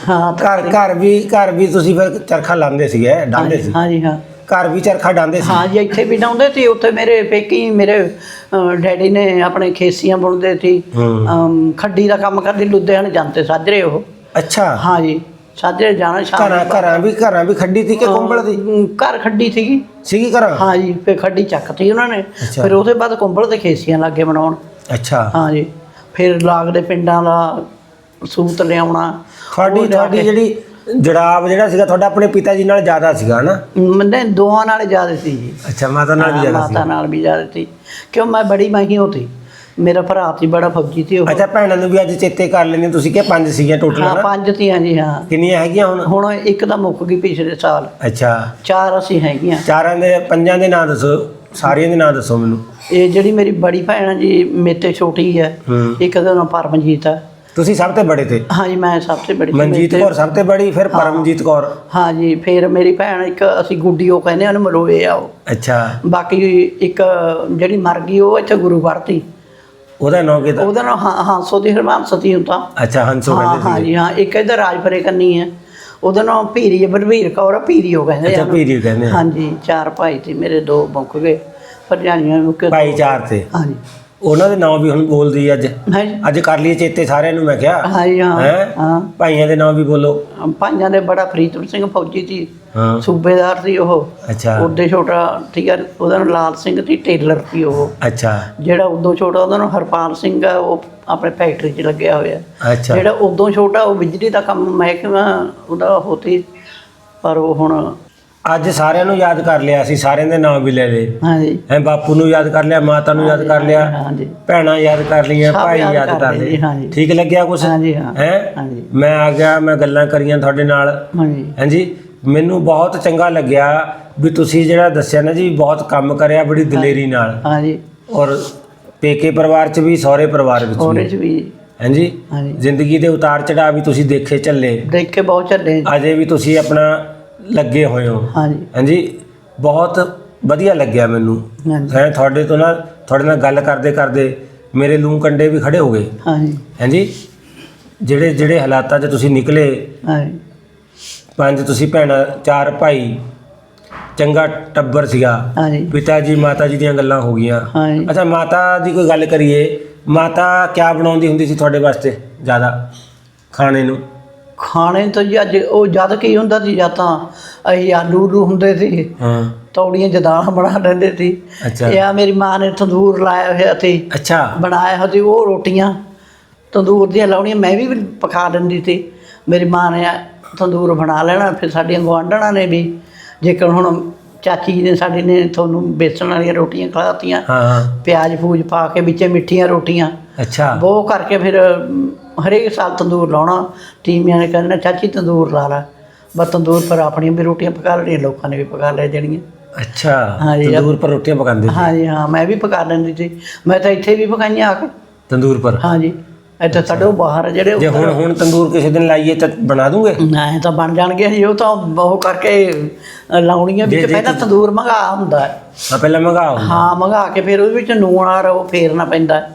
Speaker 2: ਹਾਂ।
Speaker 1: ਘਰ ਘਰ ਵੀ ਘਰ ਵੀ ਤੁਸੀਂ ਫਿਰ ਚਰਖਾ ਲਾਉਂਦੇ ਸੀਗੇ ਡਾਂਦੇ ਸੀ?
Speaker 2: ਹਾਂਜੀ ਹਾਂ।
Speaker 1: ਘਰ ਵੀ ਚਰਖਾ ਡਾਂਦੇ ਸੀ?
Speaker 2: ਹਾਂ ਜੀ ਇੱਥੇ ਵੀ ਡਾਉਂਦੇ ਸੀ। ਉੱਥੇ ਮੇਰੇ ਪੇਕੀ ਮੇਰੇ ਡੈਡੀ ਨੇ ਆਪਣੇ ਖੇਸੀਆਂ ਬੁਣਦੇ ਸੀ। ਖੱਡੀ ਦਾ ਕੰਮ ਕਰਦੇ ਲੁਧਿਆਣੇ ਜਾਂਦੇ ਸਾਜਰੇ ਉਹ।
Speaker 1: ਅੱਛਾ।
Speaker 2: ਹਾਂ ਜੀ ਸਾਜਰੇ ਜਾਣਾ ਸ਼ਾਮ
Speaker 1: ਘਰਾਂ ਘਰਾਂ ਵੀ ਘਰਾਂ ਵੀ ਖੱਡੀ ਸੀ ਕਿ ਕੁੰਬਲ ਦੀ?
Speaker 2: ਘਰ ਖੱਡੀ ਸੀਗੀ।
Speaker 1: ਸੀਗੀ ਘਰਾਂ?
Speaker 2: ਹਾਂ ਜੀ ਫਿਰ ਖੱਡੀ ਚੱਕਤੀ ਉਹਨਾਂ ਨੇ। ਫਿਰ ਉਹਦੇ ਬਾਅਦ ਕੁੰਬਲ ਤੇ ਖੇਸੀਆਂ ਲੱਗੇ ਬਣਾਉਣ।
Speaker 1: ਅੱਛਾ।
Speaker 2: ਹਾਂ ਜੀ। ਫਿਰ ਲਾਗ ਦੇ ਪਿੰਡਾਂ ਦਾ ਸੂਤ ਲਿਆਉਣਾ।
Speaker 1: ਤੁਹਾਡੀ ਤੁਹਾਡੀ ਜਿਹੜੀ ਜੜਾਵ ਜਿਹੜਾ ਸੀਗਾ ਤੁਹਾਡਾ ਆਪਣੇ ਪਿਤਾ ਜੀ ਨਾਲ ਜ਼ਿਆਦਾ ਸੀਗਾ ਨਾ
Speaker 2: ਮੰਨੇ ਦੋਹਾਂ ਨਾਲ ਜ਼ਿਆਦਾ ਸੀ ਜੀ।
Speaker 1: ਅੱਛਾ ਮਾਤਾ ਨਾਲ ਵੀ ਜ਼ਿਆਦਾ
Speaker 2: ਮਾਤਾ
Speaker 1: ਸੀ।
Speaker 2: ਨਾਲ ਵੀ ਜ਼ਿਆਦਾ ਸੀ। ਕਿਉਂ ਮੈਂ ਬੜੀ ਮਹੀਂ ਹੋਤੀ ਮੇਰਾ ਭਰਾ ਸੀ ਬੜਾ ਫੌਜੀ ਸੀ ਉਹ।
Speaker 1: ਅੱਛਾ ਭੈਣਾਂ ਨੂੰ ਵੀ ਅੱਜ ਚੇਤੇ ਕਰ ਲੈਂਦੇ ਤੁਸੀਂ ਕਿ ਪੰਜ ਸੀਗੀਆਂ ਟੋਟਲ
Speaker 2: ਹਾਂ
Speaker 1: ਨਾ
Speaker 2: ਪੰਜ ਤੀਆਂ ਜੀ ਹਾਂ।
Speaker 1: ਕਿੰਨੀਆਂ ਹੈਗੀਆਂ ਹੁਣ?
Speaker 2: ਹੁਣ ਇੱਕ ਤਾਂ ਮੁੱਕ ਗਈ ਪਿਛਲੇ ਸਾਲ।
Speaker 1: ਅੱਛਾ।
Speaker 2: ਚਾਰ ਅਸੀਂ ਹੈਗੀਆਂ।
Speaker 1: ਚਾਰਾਂ ਦੇ ਪੰਜਾਂ ਦੇ ਨਾਂ ਦੱਸੋ ਸਾਰਿਆਂ ਦੇ ਨਾਂ ਦੱਸੋ ਮੈਨੂੰ।
Speaker 2: ਇਹ ਜਿਹੜੀ ਮੇਰੀ ਬੜੀ ਭੈਣ ਆ ਜੀ ਮੇਤੇ ਛੋਟੀ ਹੈ
Speaker 1: ਹੂੰ।
Speaker 2: ਇੱਕ ਦਾ ਨਾਮ ਪਰਮਜੀਤ ਹੈ
Speaker 1: ਤੁਸੀਂ ਸਭ ਤੋਂ ਬੜੇ ਤੇ?
Speaker 2: ਹਾਂਜੀ ਮੈਂ ਸਭ ਤੋਂ ਬੜੀ ਸੀ।
Speaker 1: ਮਨਜੀਤ
Speaker 2: ਮੇਰੇ
Speaker 1: ਕੌਰ ਸਭ ਤੋਂ ਬੜੀ ਫਿਰ ਪਰਮਜੀਤ ਕੌਰ।
Speaker 2: ਹਾਂਜੀ ਫਿਰ ਮੇਰੀ ਭੈਣ ਇੱਕ ਅਸੀਂ ਗੁੱਡੀ ਉਹ ਕਹਿੰਦੇ ਉਹਨੂੰ ਮਲੋਏ ਆ ਉਹ।
Speaker 1: ਅੱਛਾ।
Speaker 2: ਬਾਕੀ ਇੱਕ ਜਿਹੜੀ ਮਰ ਗਈ ਉਹ ਇੱਥੇ ਗੁਰੂ ਵਰਤੀ।
Speaker 1: ਉਹਦਾ ਨਾਂ ਕਿਤਾ
Speaker 2: ਉਹਦਾ ਨਾਮ ਹਾਂ ਹਾਂਸੋ ਦੀ ਹਰਮਾਨ ਸਤੀ ਹੁੰਦਾ।
Speaker 1: ਅੱਛਾ ਹੰਸੋ
Speaker 2: ਹਾਂ
Speaker 1: ਕਹਿੰਦੇ ਸੀ।
Speaker 2: ਹਾਂਜੀ ਹਾਂ ਇੱਕ ਇਧਰ ਰਾਜਪੁਰੇ ਕੰਨੀ ਹੈ। ਉਹਦਾ ਨਾਮ ਹੈ ਬਲਵੀਰ ਕੌਰ ਆ, ਭੀਰੀ ਉਹ ਕਹਿੰਦੇ
Speaker 1: ਅੱਛਾ
Speaker 2: ਆ
Speaker 1: ਪੀਰੀ ਕਹਿੰਦੇ ਆ।
Speaker 2: ਹਾਂਜੀ ਚਾਰ ਭਾਈ ਸੀ ਮੇਰੇ ਦੋ ਮੁੱਕ ਗਏ। ਭਰਜਾਈਆਂ ਮੁੱਕ ਗਏ।
Speaker 1: ਭਾਈ ਚਾਰ ਤੇ।
Speaker 2: ਹਾਂਜੀ।
Speaker 1: ਉਹਨਾਂ ਦੇ ਨਾਂ ਵੀ ਹੁਣ ਬੋਲਦੀ ਅੱਜ।
Speaker 2: ਹਾਂਜੀ।
Speaker 1: ਅੱਜ ਕਰ ਲਈਏ ਚੇਤੇ ਸਾਰਿਆਂ ਨੂੰ ਮੈਂ ਕਿਹਾ।
Speaker 2: ਹਾਂਜੀ ਹਾਂ
Speaker 1: ਹੈ?
Speaker 2: ਹਾਂ।
Speaker 1: ਭਾਈਆਂ ਦੇ ਨਾਂ ਵੀ ਬੋਲੋ।
Speaker 2: ਭਾਈਆਂ ਦੇ ਬੜਾ ਫਰੀਦਪੁਰ ਸਿੰਘ ਫੌਜੀ ਸੀ।
Speaker 1: ਹਾਂ।
Speaker 2: ਸੂਬੇਦਾਰ ਸੀ ਉਹ।
Speaker 1: ਅੱਛਾ।
Speaker 2: ਉਹਦੇ ਛੋਟਾ ਠੀਕ ਹੈ ਉਹਦਾ ਨਾਮ ਲਾਲ ਸਿੰਘ ਸੀ ਟੇਲਰ ਸੀ ਉਹ।
Speaker 1: ਅੱਛਾ।
Speaker 2: ਜਿਹੜਾ ਉਦੋਂ ਛੋਟਾ ਉਹਦਾ ਨਾਮ ਹਰਪਾਲ ਸਿੰਘ ਆ ਉਹ ਆਪਣੇ ਫੈਕਟਰੀ 'ਚ ਲੱਗਿਆ ਹੋਇਆ।
Speaker 1: ਅੱਛਾ।
Speaker 2: ਜਿਹੜਾ ਉਦੋਂ ਛੋਟਾ ਉਹ ਬਿਜਲੀ ਦਾ ਕੰਮ ਮਹਿਕਮਾ ਉਹਦਾ ਹੋਤੀ ਪਰ ਉਹ ਹੁਣ
Speaker 1: ਅੱਜ ਸਾਰਿਆਂ ਨੂੰ ਯਾਦ ਕਰ ਲਿਆ ਸੀ ਸਾਰਿਆਂ ਦੇ ਨਾਮ ਵੀ ਲੈ ਲਏ।
Speaker 2: ਹਾਂਜੀ।
Speaker 1: ਹੈ ਬਾਪੂ ਨੂੰ ਯਾਦ ਕਰ ਲਿਆ ਮਾਤਾ ਨੂੰ ਯਾਦ ਕਰ ਲਿਆ
Speaker 2: ਹਾਂਜੀ।
Speaker 1: ਭੈਣਾਂ ਯਾਦ ਕਰ ਲਈਆਂ
Speaker 2: ਸਭ
Speaker 1: ਭਾਈ
Speaker 2: ਯਾਦ
Speaker 1: ਯਾਦ
Speaker 2: ਕਰ
Speaker 1: ਕਰ
Speaker 2: ਲਏ
Speaker 1: ਲਏ।
Speaker 2: ਜੀ, ਹਾਂਜੀ।
Speaker 1: ਠੀਕ ਲੱਗਿਆ ਕੁਛ?
Speaker 2: ਹਾਂਜੀ ਹਾਂ।
Speaker 1: ਹੈ?
Speaker 2: ਹਾਂਜੀ।
Speaker 1: ਮੈਂ ਆ ਗਿਆ ਮੈਂ ਗੱਲਾਂ ਕਰੀਆਂ ਤੁਹਾਡੇ ਨਾਲ।
Speaker 2: ਹਾਂਜੀ।
Speaker 1: ਹਾਂਜੀ ਮੈਨੂੰ ਬਹੁਤ ਚੰਗਾ ਲੱਗਿਆ ਵੀ ਤੁਸੀਂ ਜਿਹੜਾ ਦੱਸਿਆ ਨਾ ਜੀ ਬਹੁਤ ਕੰਮ ਕਰਿਆ ਬੜੀ ਦਲੇਰੀ ਨਾਲ।
Speaker 2: ਹਾਂਜੀ।
Speaker 1: ਔਰ ਪੇਕੇ ਪਰਿਵਾਰ ਚ ਵੀ ਸਹੁਰੇ ਪਰਿਵਾਰ ਵਿੱਚ
Speaker 2: ਉਹਦੇ
Speaker 1: ਵੀ।
Speaker 2: ਚ ਵੀ।
Speaker 1: ਹਾਂਜੀ?
Speaker 2: ਹਾਂਜੀ।
Speaker 1: ਜ਼ਿੰਦਗੀ ਦੇ ਉਤਾਰ ਚੜਾਅ ਵੀ ਤੁਸੀਂ ਦੇਖੇ ਚੱਲੇ।
Speaker 2: ਦੇਖ ਕੇ ਬਹੁਤ ਚੱਲੇ।
Speaker 1: ਅਜੇ ਵੀ ਤੁਸੀਂ ਆਪਣਾ ਲੱਗੇ ਹੋਏ ਹੋ।
Speaker 2: ਹਾਂਜੀ।
Speaker 1: ਹਾਂਜੀ ਬਹੁਤ ਵਧੀਆ ਲੱਗਿਆ ਮੈਨੂੰ।
Speaker 2: ਹਾਂਜੀ।
Speaker 1: ਹੈ ਤੁਹਾਡੇ ਤੋਂ ਨਾ ਤੁਹਾਡੇ ਨਾਲ ਗੱਲ ਕਰਦੇ ਕਰਦੇ ਮੇਰੇ ਲੂੰ ਕੰਡੇ ਵੀ ਖੜੇ ਹੋ ਗਏ।
Speaker 2: ਹਾਂਜੀ।
Speaker 1: ਹਾਂਜੀ ਜਿਹੜੇ ਜਿਹੜੇ ਹਾਲਾਤਾਂ 'ਚ ਤੁਸੀਂ ਨਿਕਲੇ
Speaker 2: ਹਾਂਜੀ।
Speaker 1: ਪੰਜ ਤੁਸੀਂ ਭੈਣਾਂ ਚਾਰ ਭਾਈ ਚੰਗਾ ਟੱਬਰ ਸੀਗਾ।
Speaker 2: ਹਾਂਜੀ।
Speaker 1: ਪਿਤਾ ਜੀ ਮਾਤਾ ਜੀ ਦੀਆਂ ਗੱਲਾਂ ਹੋ ਗਈਆਂ।
Speaker 2: ਹਾਂਜੀ।
Speaker 1: ਅੱਛਾ ਮਾਤਾ ਦੀ ਕੋਈ ਗੱਲ ਕਰੀਏ ਮਾਤਾ ਕਿਆ ਬਣਾਉਂਦੀ ਹੁੰਦੀ ਸੀ ਤੁਹਾਡੇ ਵਾਸਤੇ ਜ਼ਿਆਦਾ ਖਾਣੇ ਨੂੰ?
Speaker 2: ਖਾਣੇ ਤੋਂ ਜੀ ਅੱਜ ਉਹ ਜਦ ਕੀ ਹੁੰਦਾ ਸੀ ਜਾਂ ਤਾਂ ਅਸੀਂ ਆਲੂ ਉਲੂ ਹੁੰਦੇ ਸੀ
Speaker 1: ਹਾਂ।
Speaker 2: ਤੌੜੀਆਂ ਜਦਾਂ ਬਣਾ ਲੈਂਦੇ ਸੀ।
Speaker 1: ਅੱਛਾ।
Speaker 2: ਜਾਂ ਮੇਰੀ ਮਾਂ ਨੇ ਤੰਦੂਰ ਲਾਇਆ ਹੋਇਆ ਸੀ।
Speaker 1: ਅੱਛਾ।
Speaker 2: ਬਣਾਇਆ ਹੋਇਆ ਸੀ ਉਹ ਰੋਟੀਆਂ ਤੰਦੂਰ ਦੀਆਂ ਲਾਉਣੀਆਂ ਮੈਂ ਵੀ ਪਕਾ ਦਿੰਦੀ ਸੀ। ਮੇਰੀ ਮਾਂ ਨੇ ਤੰਦੂਰ ਬਣਾ ਲੈਣਾ ਫਿਰ ਸਾਡੀਆਂ ਗੁਆਂਢਣਾਂ ਨੇ ਵੀ ਜੇਕਰ ਹੁਣ ਚਾਚੀ ਨੇ ਸਾਡੀ ਨੇ ਤੁਹਾਨੂੰ ਬੇਸਣ ਵਾਲੀਆਂ ਰੋਟੀਆਂ ਖਿਲਾਤੀਆਂ
Speaker 1: ਹਾਂ।
Speaker 2: ਪਿਆਜ਼ ਪੂਜ ਪਾ ਕੇ ਵਿੱਚੇ ਮਿੱਠੀਆਂ ਰੋਟੀਆਂ
Speaker 1: ਅੱਛਾ।
Speaker 2: ਉਹ ਕਰਕੇ ਫਿਰ ਹਰੇਕ ਸਾਲ ਤੰਦੂਰ ਲਾਉਣਾ। ਟੀਮੀਆਂ ਨੇ ਕਹਿਣਾ ਚਾਚੀ ਤੰਦੂਰ ਲਾ ਲੈ। ਬਸ ਤੰਦੂਰ ਪਰ ਆਪਣੀਆਂ ਵੀ ਰੋਟੀਆਂ ਪਕਾ ਲੈਣੀਆਂ ਲੋਕਾਂ ਨੇ ਵੀ ਪਕਾ ਲੈ ਦੇਣੀਆਂ।
Speaker 1: ਅੱਛਾ
Speaker 2: ਹਾਂਜੀ,
Speaker 1: ਤੰਦੂਰ ਪਰ ਰੋਟੀਆਂ ਪਕਾਉਂਦੇ ਸੀ
Speaker 2: ਹਾਂਜੀ ਹਾਂ ਮੈਂ ਵੀ ਪਕਾ ਲੈਂਦੀ ਸੀ। ਮੈਂ ਤਾਂ ਇੱਥੇ ਵੀ ਪਕਾਈਆਂ ਆ ਕੇ
Speaker 1: ਤੰਦੂਰ ਪਰ?
Speaker 2: ਹਾਂਜੀ ਇੱਥੇ ਸਾਡੇ ਉਹ ਬਾਹਰ ਆ ਜਿਹੜੇ
Speaker 1: ਜੇ ਹੁਣ ਹੁਣ ਤੰਦੂਰ ਕਿਸੇ ਦਿਨ ਲਾਈਏ ਤਾਂ ਬਣਾ ਦੂੰਗੇ?
Speaker 2: ਨਾ ਤਾਂ ਬਣ ਜਾਣਗੇ ਜੀ ਉਹ ਤਾਂ ਉਹ ਕਰਕੇ ਅ, ਲਾਉਣੀਆਂ ਵਿੱਚ ਪਹਿਲਾਂ ਤੰਦੂਰ ਮੰਗਾ ਹੁੰਦਾ। ਹੈ।
Speaker 1: ਆ ਪਹਿਲਾਂ ਮੰਗਾਓ
Speaker 2: ਹਾਂ ਮੰਗਾ ਕੇ ਫਿਰ ਉਹਦੇ ਵਿੱਚ ਨੂਣ ਆ ਉਹ ਫੇਰਨਾ ਪੈਂਦਾ। ਹੈ।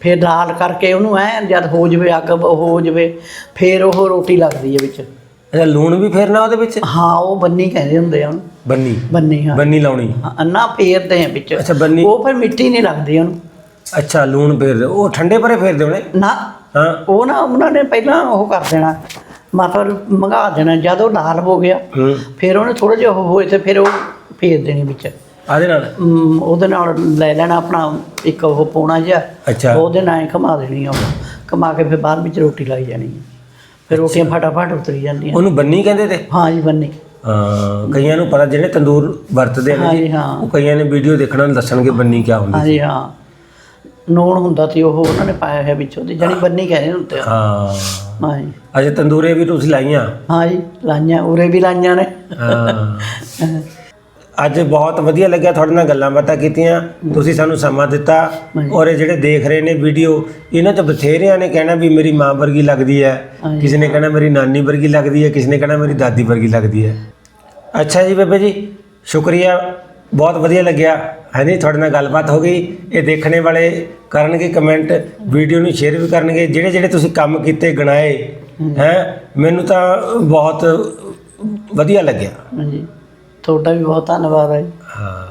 Speaker 2: ਫਿਰ ਲਾਲ ਕਰਕੇ ਉਹਨੂੰ ਐ ਜਦ ਹੋ ਜਵੇ ਅੱਗ ਹੋ ਜਵੇ ਫਿਰ ਉਹ ਰੋਟੀ ਲੱਗਦੀ ਹੈ ਵਿੱਚ।
Speaker 1: ਅੱਛਾ ਲੂਣ ਵੀ ਫੇਰਨਾ ਉਹਦੇ ਵਿੱਚ?
Speaker 2: ਹਾਂ ਉਹ ਬੰਨੀ ਕਹਿੰਦੇ ਹੁੰਦੇ ਆ ਉਹਨੂੰ।
Speaker 1: ਬੰਨੀ?
Speaker 2: ਬੰਨੀ ਹਾਂ।
Speaker 1: ਬੰਨੀ ਲਾਉਣੀ?
Speaker 2: ਅੰਨਾ ਫੇਰਦੇ ਆ ਵਿੱਚ।
Speaker 1: ਅੱਛਾ ਬੰਨੀ
Speaker 2: ਉਹ ਫਿਰ ਮਿੱਟੀ ਨਹੀਂ ਲੱਗਦੀ ਉਹਨੂੰ।
Speaker 1: ਅੱਛਾ ਲੂਣ ਫੇਰਦੇ ਉਹ ਠੰਡੇ ਪਰੇ ਫੇਰਦੇ ਹੋਣੇ?
Speaker 2: ਨਾ।
Speaker 1: ਹਾਂ।
Speaker 2: ਉਹ ਨਾ ਉਹਨਾਂ ਨੇ ਪਹਿਲਾਂ ਉਹ ਕਰ ਦੇਣਾ। ਮਤਲਬ ਮੰਗਾ ਦੇਣਾ। ਜਦ ਉਹ ਲਾਲ ਹੋ ਗਿਆ ਫਿਰ ਉਹਨੇ ਥੋੜਾ ਜਿਹਾ ਹੋਏ ਤੇ ਫਿਰ ਉਹ ਫੇਰ ਦੇਣੀ ਵਿੱਚ।
Speaker 1: ਆਦੇ ਨਾਲ?
Speaker 2: ਅਮ, ਉਹਦੇ ਨਾਲ ਲੈ ਲੈਣਾ ਆਪਣਾ ਇੱਕ ਉਹ ਪੌਣਾ ਜਿਹਾ।
Speaker 1: ਅੱਛਾ।
Speaker 2: ਉਹਦੇ ਨਾਲ ਹੀ ਘੁਮਾ ਦੇਣੀ ਆ ਉਹ। ਘੁਮਾ ਕੇ ਫਿਰ ਬਾਅਦ ਵਿੱਚ ਰੋਟੀ ਲਾਈ ਜਾਣੀ ਹੈ ਫਿਰ ਰੋਟੀਆਂ ਫਟਾਫਟ ਉਤਰੀ ਜਾਂਦੀਆਂ।
Speaker 1: ਉਹਨੂੰ ਬੰਨੀ ਕਹਿੰਦੇ ਤੇ?
Speaker 2: ਹਾਂ ਜੀ ਬੰਨੀ।
Speaker 1: ਹਾਂ ਕਈਆਂ ਨੂੰ ਪਤਾ ਜਿਹੜੇ ਤੰਦੂਰ ਵਰਤਦੇ ਨੇ
Speaker 2: ਹਾਂ ਜੀ ਹਾਂ।
Speaker 1: ਉਹ ਕਈਆਂ ਨੇ ਵੀਡੀਓ ਦੇਖਣਾ ਦੱਸਣਗੇ ਬੰਨੀ ਕਿਆ ਹੁੰਦੀ
Speaker 2: ਹਾਂ ਜੀ ਹਾਂ। ਨੂਣ ਹੁੰਦਾ ਸੀ ਉਹ ਉਹਨਾਂ ਨੇ ਪਾਇਆ ਹੋਇਆ ਵਿੱਚ ਉਹਦੇ ਜਾਨੀ ਬੰਨੀ ਕਹਿੰਦੇ ਹੁੰਦੇ ਆ।
Speaker 1: ਹਾਂ।
Speaker 2: ਹਾਂ ਜੀ।
Speaker 1: ਅਜੇ ਤੰਦੂਰੇ ਵੀ ਤੁਸੀਂ ਲਾਈਆਂ?
Speaker 2: ਹਾਂ ਜੀ ਲਾਈਆਂ ਉਰੇ ਵੀ ਲਾਈਆਂ ਨੇ।
Speaker 1: ਹਾਂ। ਅੱਜ ਬਹੁਤ ਵਧੀਆ ਲੱਗਿਆ ਤੁਹਾਡੇ ਨਾਲ ਗੱਲਾਂ ਬਾਤਾਂ ਕੀਤੀਆਂ। ਤੁਸੀਂ ਸਾਨੂੰ ਸਮਾਂ ਦਿੱਤਾ
Speaker 2: ਹਾਂਜੀ।
Speaker 1: ਔਰ ਇਹ ਜਿਹੜੇ ਦੇਖ ਰਹੇ ਨੇ ਵੀਡੀਓ ਇਹਨਾਂ ਚ ਬਥੇਰਿਆਂ ਨੇ ਕਹਿਣਾ ਵੀ ਮੇਰੀ ਮਾਂ ਵਰਗੀ ਲੱਗਦੀ ਹੈ।
Speaker 2: ਹਾਂਜੀ।
Speaker 1: ਕਿਸੇ ਨੇ ਕਹਿਣਾ ਮੇਰੀ ਨਾਨੀ ਵਰਗੀ ਲੱਗਦੀ ਹੈ ਕਿਸੇ ਨੇ ਕਹਿਣਾ ਮੇਰੀ ਦਾਦੀ ਵਰਗੀ ਲੱਗਦੀ ਹੈ। ਅੱਛਾ ਜੀ ਬੇਬੇ ਜੀ ਸ਼ੁਕਰੀਆ ਬਹੁਤ ਵਧੀਆ ਲੱਗਿਆ। ਹਾਂਜੀ ਤੁਹਾਡੇ ਨਾਲ ਗੱਲਬਾਤ ਹੋ ਗਈ। ਇਹ ਦੇਖਣੇ ਵਾਲੇ ਕਰਨਗੇ ਕਮੈਂਟ ਵੀਡੀਓ ਨੂੰ ਸ਼ੇਅਰ ਵੀ ਕਰਨਗੇ। ਜਿਹੜੇ ਜਿਹੜੇ ਤੁਸੀਂ ਕੰਮ ਕੀਤੇ ਗਣਾਏ ਹੈ ਮੈਨੂੰ ਤਾਂ ਬਹੁਤ ਵਧੀਆ ਲੱਗਿਆ।
Speaker 2: ਹਾਂ ਜੀ ਤੁਹਾਡਾ ਵੀ ਬਹੁਤ ਧੰਨਵਾਦ ਹੈ ਜੀ।
Speaker 1: ਹਾਂ